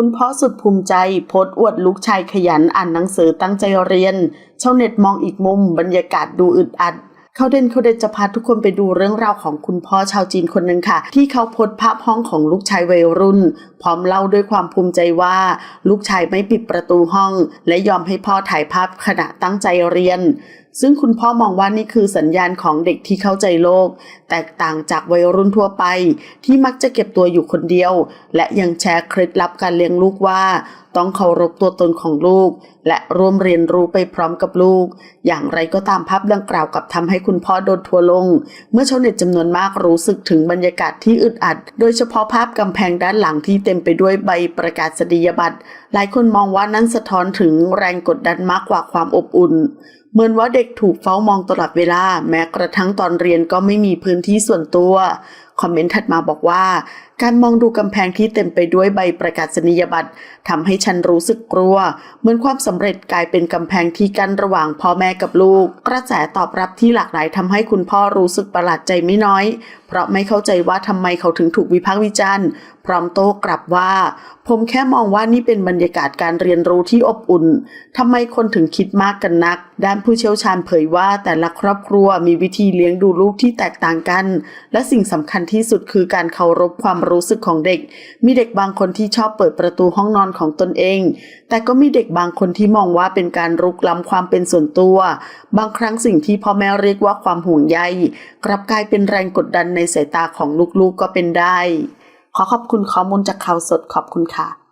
คุณพ่อสุดภูมิใจโพสต์อวดลูกชายขยันอ่านหนังสือตั้งใจเรียนชาวเน็ตมองอีกมุม บรรยากาศดูอึดอัดเขาเด่นเขาเด่นจะพาทุกคนไปดูเรื่องราวของคุณพ่อชาวจีนคนหนึ่งค่ะ ที่เขาโพสภาพห้องของลูกชายวัยรุ่น พร้อมเล่าด้วยความภูมิใจว่า ลูกชายไม่ปิดประตูห้อง และยอมให้พ่อถ่ายภาพขณะตั้งใจเรียน ซึ่งคุณพ่อมองว่านี่คือสัญญาณของเด็กที่เข้าใจโลก แตกต่างจากวัยรุ่นทั่วไป ที่มักจะเก็บตัวอยู่คนเดียว และยังแชร์เคล็ดลับการเลี้ยงลูกว่า ต้องเคารพตัวตนของลูก และร่วมเรียนรู้ไปพร้อมกับลูก อย่างไรก็ตามภาพดังกล่าวกับทำให้คุณพ่อโดนทัวลง เมื่อชาวเน็ตจำนวนมากรู้สึกถึงบรรยากาศที่อึดอัด โดยเฉพาะภาพกำแพงด้านหลังที่เต็มไปด้วยใบประกาศนียบัตรหลายคนมองว่านั้นสะท้อนถึงแรงกดดันมากกว่าความอบอุ่น เหมือนว่าเด็กถูกเฝ้ามองตลอดเวลา แม้กระทั่งตอนเรียนก็ไม่มีพื้นที่ส่วนตัว คอมเมนต์ถัดมาบอกว่า การมองดูกำแพงที่เต็มไปด้วยใบประกาศนียบัตรทำให้ฉันรู้สึกกลัว เหมือนความสำเร็จกลายเป็นกำแพงที่กั้นระหว่างพ่อแม่กับลูก กระแสตอบรับที่หลากหลายทำให้คุณพ่อรู้สึกประหลาดใจไม่น้อย เพราะไม่เข้าใจว่าทำไมเขาถึงถูกวิพากษ์วิจารณ์พร้อมโต้กลับว่า ผมแค่มองว่านี่เป็นบรรยากาศการเรียนรู้ที่อบอุ่นทำไมคนถึงคิดมากกันนัก ด้านผู้เชี่ยวชาญเผยว่าแต่ละครอบครัวมีวิธีเลี้ยงดูลูกที่แตกต่างกัน และสิ่งสำคัญที่สุดคือการเคารพความรู้สึกของเด็ก มีเด็กบางคนที่ชอบเปิดประตูห้องนอนของตนเอง แต่ก็มีเด็กบางคนที่มองว่าเป็นการรุกล้ำความเป็นส่วนตัว บางครั้งสิ่งที่พ่อแม่เรียกว่าความห่วงใยกลับกลายเป็นแรงกดดันในสายตาของลูกๆก็เป็นได้ ขอขอบคุณข้อมูลจากข่าวสดขอบคุณค่ะ